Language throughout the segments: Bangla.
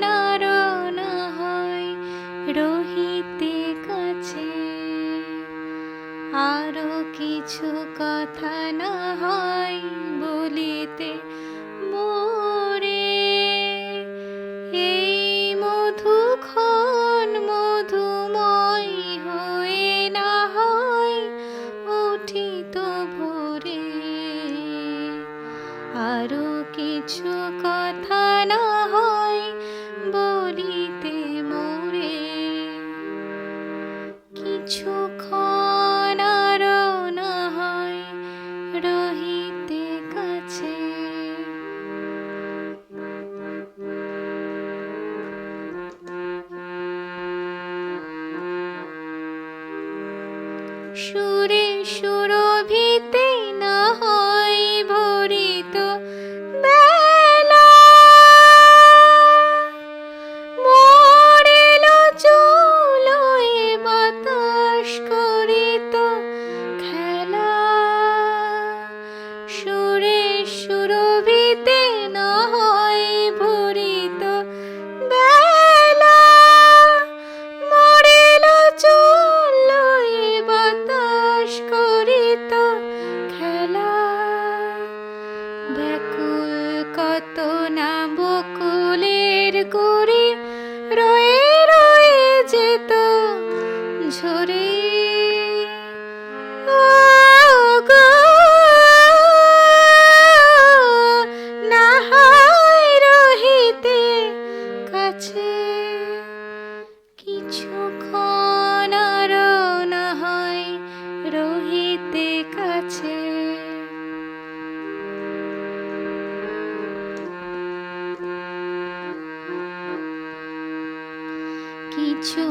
না হয় রহিতে কাছে। আরও কিছু কথা না হয় বলিতে মোরে এই মধুক্ষণ মধুময় হয়ে না হয় উঠিত ভোরে। আরও কিছু কথা না হয় সুরে সুরভিতে করে কিছু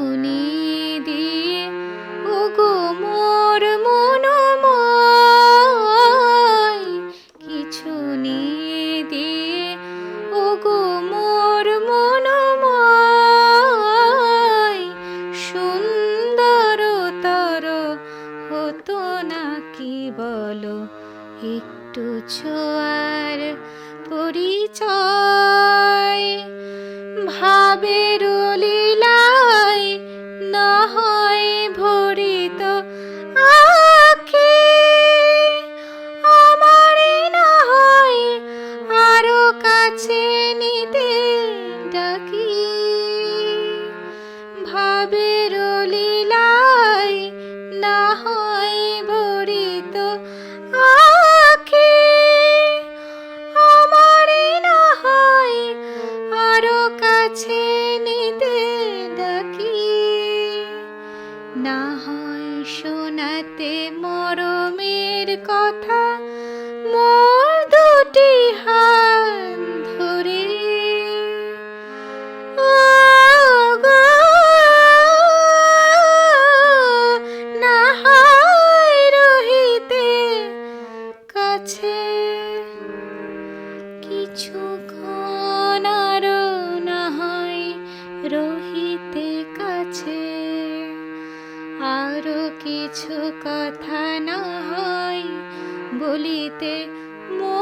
দিয়ে ওগো মোর মনোময়। কিছু দিয়ে ওগো মোর মনোময়। সুন্দরতর হতো না কি বলো, একটু ছোঁয়ার পরিচয়। ভাবের শোনাতে মরমের কথা, মোর দুটি হাত ধরে। না হয় রহিতে কাছে। কিছুক্ষণ আরও না হয় রহিতে কাছে। আরও কিছু কথা না হয় বলিতে মোরে